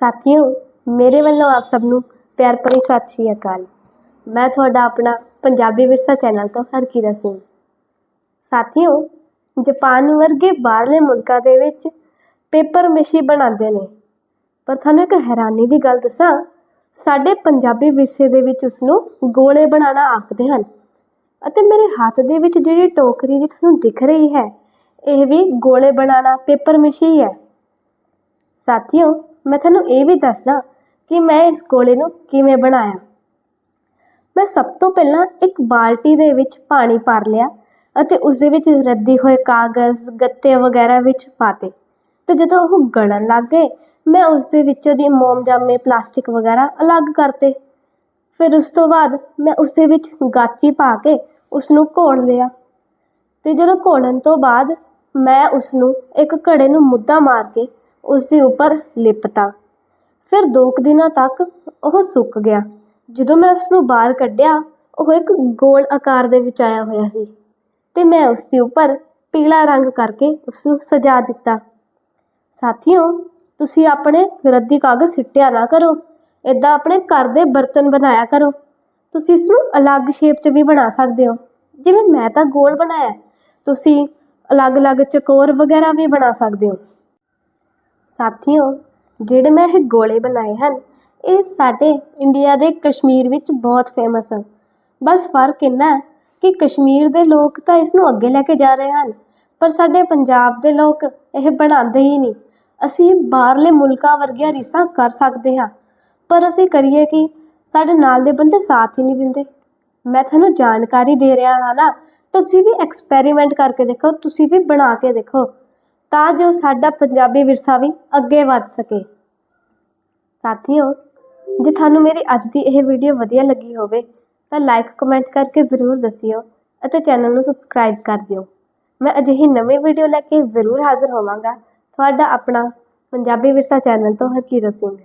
ਸਾਥੀਓ, ਮੇਰੇ ਵੱਲੋਂ ਆਪ ਸਭ ਨੂੰ ਪਿਆਰ ਭਰੀ ਸਤਿ ਸ਼੍ਰੀ ਅਕਾਲ। ਮੈਂ ਤੁਹਾਡਾ ਆਪਣਾ ਪੰਜਾਬੀ ਵਿਰਸਾ ਚੈਨਲ ਤੋਂ ਹਰਕੀਰਤ ਸਿੰਘ। ਸਾਥੀਓ, ਜਾਪਾਨ ਵਰਗੇ ਬਾਹਰਲੇ ਮੁਲਕਾਂ ਦੇ ਵਿੱਚ ਪੇਪਰ ਮਿਸ਼ੀ ਬਣਾਉਂਦੇ ਨੇ। ਪਰ ਤੁਹਾਨੂੰ ਇੱਕ ਹੈਰਾਨੀ ਦੀ ਗੱਲ ਦੱਸਾਂ, ਸਾਡੇ ਪੰਜਾਬੀ ਵਿਰਸੇ ਦੇ ਵਿੱਚ ਉਸ ਨੂੰ ਗੋਲੇ ਬਣਾਉਣਾ ਆਖਦੇ ਹਨ। ਅਤੇ ਮੇਰੇ ਹੱਥ ਦੇ ਵਿੱਚ ਜਿਹੜੀ ਟੋਕਰੀ ਦੀ ਤੁਹਾਨੂੰ ਦਿਖ ਰਹੀ ਹੈ, ਇਹ ਵੀ ਗੋਲੇ ਬਣਾਉਣਾ ਪੇਪਰ ਮਿਸ਼ੀ ਹੈ। ਸਾਥੀਓ ਮੈਂ ਤੁਹਾਨੂੰ ਇਹ ਵੀ ਦੱਸਦਾ ਕਿ ਮੈਂ ਇਸ ਗੋਲੇ ਨੂੰ ਕਿਵੇਂ ਬਣਾਇਆ। ਮੈਂ ਸਭ ਤੋਂ ਪਹਿਲਾਂ ਇੱਕ ਬਾਲਟੀ ਦੇ ਵਿੱਚ ਪਾਣੀ ਭਰ ਲਿਆ ਅਤੇ ਉਸ ਦੇ ਵਿੱਚ ਰੱਦੀ ਹੋਏ ਕਾਗਜ਼, ਗੱਤੇ ਵਗੈਰਾ ਵਿੱਚ ਪਾਤੇ ਤੇ ਜਦੋਂ ਉਹ ਗਲਣ ਲੱਗ ਗਏ, ਮੈਂ ਉਸ ਦੇ ਵਿੱਚੋਂ ਦੀ ਮੋਮਜਾਮੇ, ਪਲਾਸਟਿਕ ਵਗੈਰਾ ਅਲੱਗ ਕਰਤੇ। ਫਿਰ ਉਸ ਤੋਂ ਬਾਅਦ ਮੈਂ ਉਸ ਦੇ ਵਿੱਚ ਗਾਚੀ ਪਾ ਕੇ ਉਸ ਨੂੰ ਘੋਲ ਲਿਆ ਤੇ ਜਦੋਂ ਘੋਲਣ ਤੋਂ ਬਾਅਦ ਮੈਂ ਉਸ ਨੂੰ ਇੱਕ ਘੜੇ ਨੂੰ ਮੁੱਦਾ ਮਾਰ ਕੇ ਉਸ ਦੇ ਉੱਪਰ ਲਿਪਤਾ। ਫਿਰ ਦੋ ਕੁ ਦਿਨਾਂ ਤੱਕ ਉਹ ਸੁੱਕ ਗਿਆ। ਜਦੋਂ ਮੈਂ ਉਸ ਨੂੰ ਬਾਹਰ ਕੱਢਿਆ, ਉਹ ਇੱਕ ਗੋਲ ਆਕਾਰ ਦੇ ਵਿੱਚ ਆਇਆ ਹੋਇਆ ਸੀ ਤੇ ਮੈਂ ਉਸ ਦੇ ਉੱਪਰ ਪੀਲਾ ਰੰਗ ਕਰਕੇ ਉਸ ਨੂੰ ਸਜਾ ਦਿੱਤਾ। ਸਾਥੀਓ, ਤੁਸੀਂ ਆਪਣੇ ਰੱਦੀ ਕਾਗਜ਼ ਸਿੱਟਿਆ ਨਾ ਕਰੋ। ਇਦਾਂ ਆਪਣੇ ਘਰ ਦੇ ਬਰਤਨ ਬਣਾਇਆ ਕਰੋ। ਤੁਸੀਂ ਇਸ ਨੂੰ ਅਲੱਗ ਸ਼ੇਪ 'ਚ ਵੀ ਬਣਾ ਸਕਦੇ ਹੋ। ਜਿਵੇਂ ਮੈਂ ਤਾਂ ਗੋਲ ਬਣਾਇਆ, ਤੁਸੀਂ ਅਲੱਗ-ਅਲੱਗ ਚਕੋਰ ਵਗੈਰਾ ਵੀ ਬਣਾ ਸਕਦੇ ਹੋ। ਸਾਥੀਓ, ਜਿਹੜੇ ਮੈਂ ਇਹ ਗੋਲੇ ਬਣਾਏ ਹਨ, ਇਹ ਸਾਡੇ ਇੰਡੀਆ ਦੇ ਕਸ਼ਮੀਰ ਵਿੱਚ ਬਹੁਤ ਫੇਮਸ ਹਨ। ਬਸ ਫ਼ਰਕ ਇੰਨਾ ਹੈ ਕਿ ਕਸ਼ਮੀਰ ਦੇ ਲੋਕ ਤਾਂ ਇਸ ਨੂੰ ਅੱਗੇ ਲੈ ਕੇ ਜਾ ਰਹੇ ਹਨ, ਪਰ ਸਾਡੇ ਪੰਜਾਬ ਦੇ ਲੋਕ ਇਹ ਬਣਾਉਂਦੇ ਹੀ ਨਹੀਂ। ਅਸੀਂ ਬਾਹਰਲੇ ਮੁਲਕਾਂ ਵਰਗੀਆਂ ਰੀਸਾਂ ਕਰ ਸਕਦੇ ਹਾਂ, ਪਰ ਅਸੀਂ ਕਰੀਏ ਕਿ? ਸਾਡੇ ਨਾਲ ਦੇ ਬੰਦੇ ਸਾਥ ਹੀ ਨਹੀਂ ਦਿੰਦੇ। ਮੈਂ ਤੁਹਾਨੂੰ ਜਾਣਕਾਰੀ ਦੇ ਰਿਹਾ ਹਾਂ ਨਾ, ਤੁਸੀਂ ਵੀ ਐਕਸਪੈਰੀਮੈਂਟ ਕਰਕੇ ਦੇਖੋ, ਤੁਸੀਂ ਵੀ ਬਣਾ ਕੇ ਦੇਖੋ। ਤਾਂ ਜੋ ਸਾਡਾ ਪੰਜਾਬੀ ਵਿਰਸਾ ਵੀ ਅੱਗੇ ਵੱਧ ਸਕੇ। ਸਾਥੀਓ, ਜੇ ਤੁਹਾਨੂੰ ਮੇਰੀ ਅੱਜ ਦੀ ਇਹ ਵੀਡੀਓ ਵਧੀਆ ਲੱਗੀ ਹੋਵੇ, ਤਾਂ ਲਾਈਕ ਕਮੈਂਟ ਕਰਕੇ ਜ਼ਰੂਰ ਦੱਸਿਓ ਅਤੇ ਚੈਨਲ ਨੂੰ ਸਬਸਕ੍ਰਾਈਬ ਕਰ ਦਿਓ। ਮੈਂ ਅਜਿਹੀ ਨਵੀਂ ਵੀਡੀਓ ਲੈ ਕੇ ਜ਼ਰੂਰ ਹਾਜ਼ਰ ਹੋਵਾਂਗਾ। ਤੁਹਾਡਾ ਆਪਣਾ ਪੰਜਾਬੀ ਵਿਰਸਾ ਚੈਨਲ ਤੋਂ ਹਰਕੀਰਤ ਸਿੰਘ।